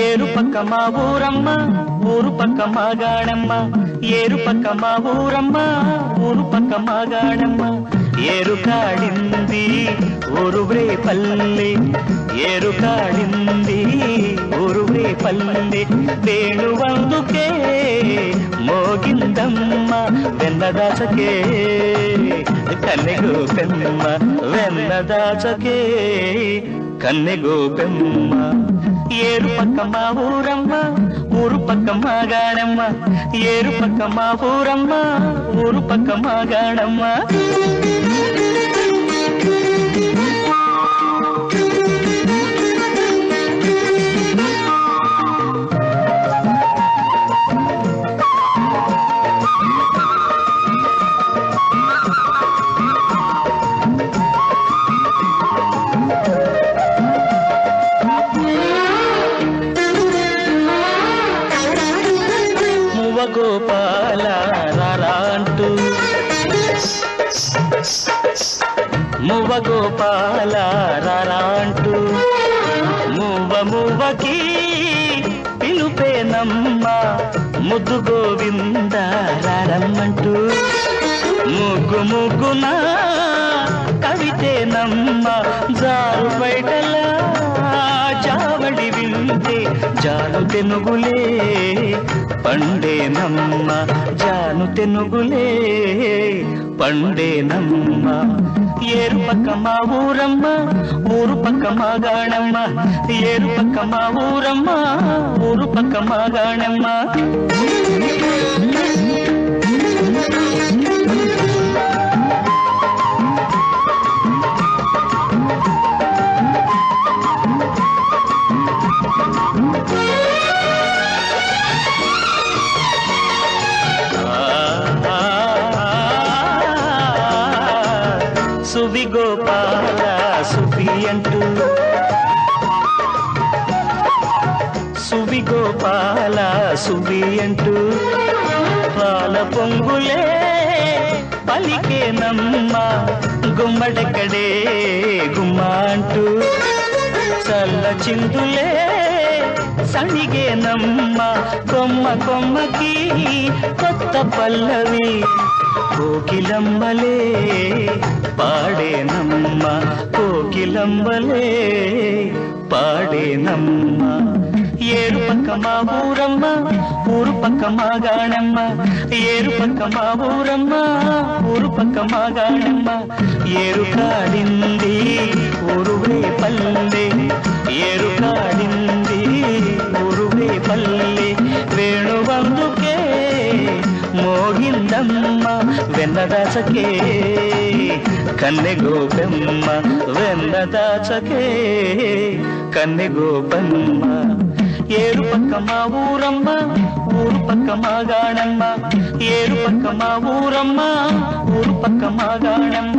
ఏరు పక్క మా ఊరమ్మ ఊరు పక్క మా గాడమ్మ. ఏరు పక్క మా ఊరమ్మ ఊరు పక్క మా గాడమ్మ. ఏరు కాడింది ఊరు పల్లె ఏరు కాడింది ఊరు పల్లె వేణువందుకే మోగిందమ్మ వెన్నదాసకే. కన్నెగు పెమ్మ వెన్నదాసకే. కన్నెగు పెమ్మ. ఏరు పక్క మా ఊరమ్మ ఊరు పక్క మా గాణమ్మ ఏరు పక్క మా ఊరమ్మ ఊరు గోపాల రారాంటూ. మువ్వ గోపాల రారాంటూ. మువ్వ మువ్వకి పిలుపేనమ్మ ముద్దు గోవింద రారమ్మంటూ. ముగ్గు ముగ్గున కవితేనమ్మ జారు బయటలా చావడి జాను తెనుగులే. పండేనమ్మ జాను తెనుగులే. పండేనమ్మ ఏరు పక్క మా ఊరమ్మ ఊరు పక్క మా గాణమ్మ. ఏరు పక్క మా ఊరమ్మ ఊరు పక్క మా గాణమ్మ. సువి గోపాల సువి అంటూ. సువి గోపాల సువి అంటూ. పాల పొంగులే పలికే నమ్మ గుమ్మడకడే గుమ్మ అంటూ. చల్ల చిందులే సణిగేనమ్మ కొమ్మ కొమ్మకి కొత్త పల్లవి కోకిలంబలే పాడేనమ్మ కోకిలంబలే పాడేనమ్మ ఏరు పక్క మా ఊరమ్మ ఊరు పక్క మా గాణమ్మ ఏరు పక్క మా ఊరమ్మ ఊరు పక్క మా గాణమ్మ మోగిందమ్మ వెన్నదాసకే కన్నె గోపెమ్మ వెన్నదాసకే కన్నె గోపమ్మ ఏరు పక్క మా ఊరమ్మ ఊరు పక్క మా గాణమ్మ ఏరు పక్క మా ఊరమ్మ ఊరు పక్క మా గాణమ్మ